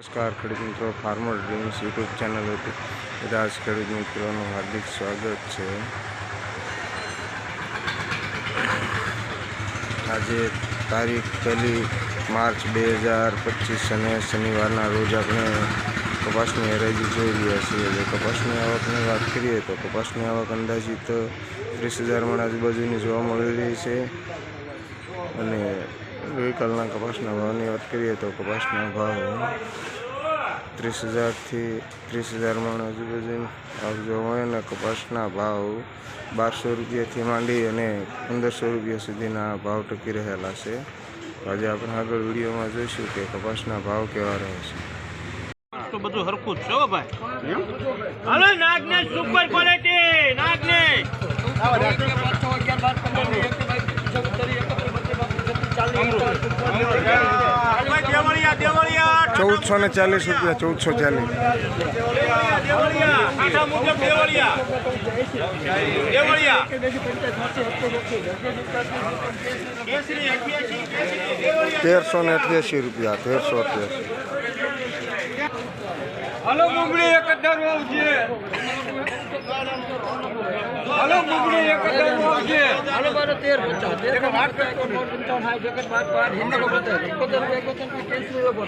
નમસ્કાર, ખેડૂત મિત્રો. ફાર્મર ડ્રીમ્સ યુટ્યુબ ચેનલ બધા ખેડૂત મિત્રોનું હાર્દિક સ્વાગત છે. આજે તારીખ પહેલી માર્ચ બે હજાર પચીસ અને શનિવારના રોજ આપણે કપાસની હરાજી જોઈ રહ્યા છીએ. જો કપાસની આવકની વાત કરીએ તો કપાસની આવક અંદાજિત ત્રીસ હજાર મણ આજુબાજુની જોવા મળી રહી છે. અને ગઈકાલના કપાસના ભાવની વાત કરીએ તો કપાસના ભાવ ત્રીસ હજારથી ત્રીસ હજાર મણ આજુબાજુ આવક જોવા અને કપાસના ભાવ બારસો રૂપિયાથી માંડી અને પંદરસો રૂપિયા સુધીના ભાવ ટકી રહેલા છે. આજે આપણે આગળ વિડીયોમાં જોઈશું કે કપાસના ભાવ કેવા રહે છે. તો બધું હરખું છે ભાઈ. હાલો નાગને સુપર ક્વોલિટી નાગને. દેવળિયા દેવળિયા ચૌદસો ને ચાલીસ રૂપિયા ચૌદસો ચાલીસ. તેરસો ને અઠ્યાસી રૂપિયા તેરસો અઠ્યાસી.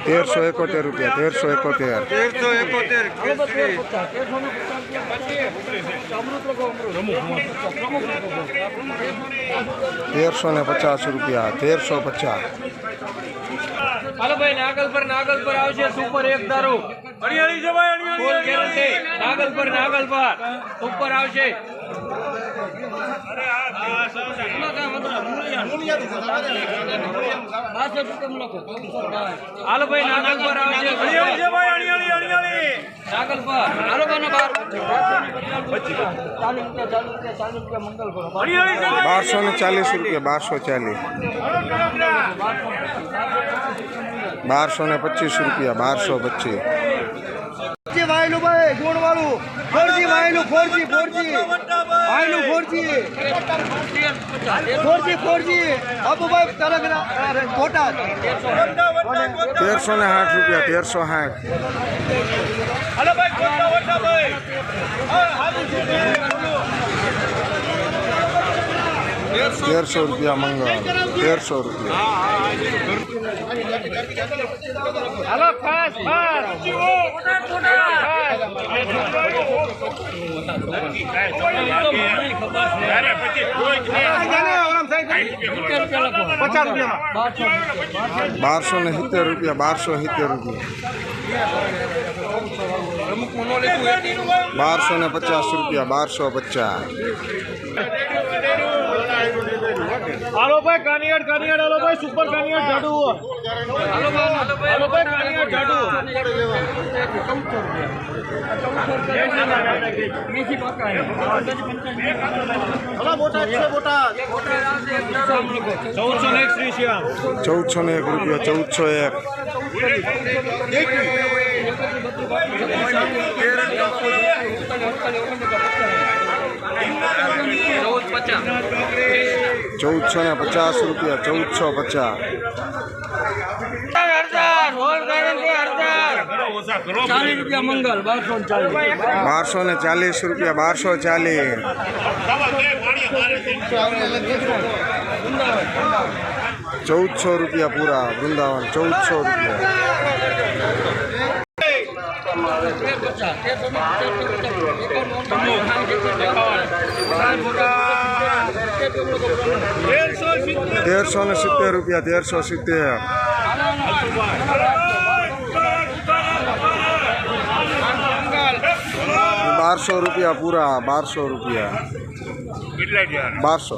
તેરસો એકોતેર રૂપિયા તેરસો એકોતેર તેરસો એકોતેર તેરસો ને પચાસ રૂપિયા તેરસો પચાસ હાલો ભાઈ નાગલ પર નાગલ પર આવશે સુપર એક દારૂ હરિયાળી જવાય નાગલ પર નાગલ પર ઉપર આવશે હાલો ભાઈ નાગલ પર નાગલ પર. હાલો બાર બારસો ને ચાલીસ રૂપિયા બારસો ચાલીસ. બારસો ને પચીસ રૂપિયા બારસો પચીસ. વાયલું ભાઈ ગુણ વાળું ફોરજી વાયલું ફોરજી ફોરજી. તેરસો ને સાઠ રૂપિયા તેરસો સાઠ હાલો ભાઈ ખોટા વટા ભાઈ હા, હાલું છે તેરસો રૂપિયા મંગળ તેરસો રૂપિયા બારસો ને સિત્તેર રૂપિયા બારસો સિત્તેર રૂપિયા. બારસો ને પચાસ રૂપિયા બારસો પચાસ. હાલો ભાઈ કાનિયાડ કાનિયાડ હાલો ભાઈ સુપર કાનિયાડ જાડુ હાલો ભાઈ કાનિયાડ જાડુ ચૌદસો ને એક શ્રી શ્યામ. ચૌદસો ને એક રૂપિયા ચૌદસો એક. ચૌદ પચાસ. ચૌદસો ને પચાસ રૂપિયા ચૌદસો પચાસ બારસો ને ચાલીસ રૂપિયા બારસો ચાલીસ ચૌદસો રૂપિયા પૂરા વૃંદાવન ચૌદસો રૂપિયા તેરસો ને સિત્તેર રૂપિયા તેરસો સિત્તેર. બારસો રૂપિયા પૂરા બારસો રૂપિયા. બારસો.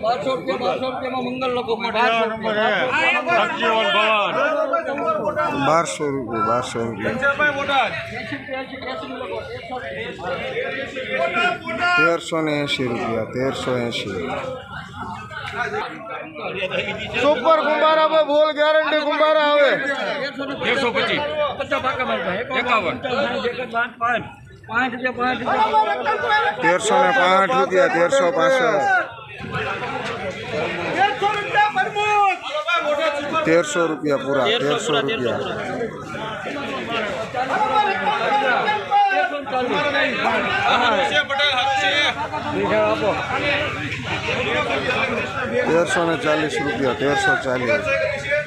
બારસો. રૂપિયા બારસો રૂપિયામાં મંગલ લોકો બારસો રૂપિયા બારસો રૂપિયા તેરસો ને એંશી રૂપિયા તેરસો એંશી. સુપર કુંભારા આવે બોલ ગેરંટી કુંભારા આવે. એકસો પચીસ. એકાવન. તેરસો ને પાંચ રૂપિયા તેરસો પાસઠ તેરસો રૂપિયા તેરસો રૂપિયા પૂરા તેરસો રૂપિયા. તેરસો ને ચાલીસ રૂપિયા તેરસો ચાલીસ.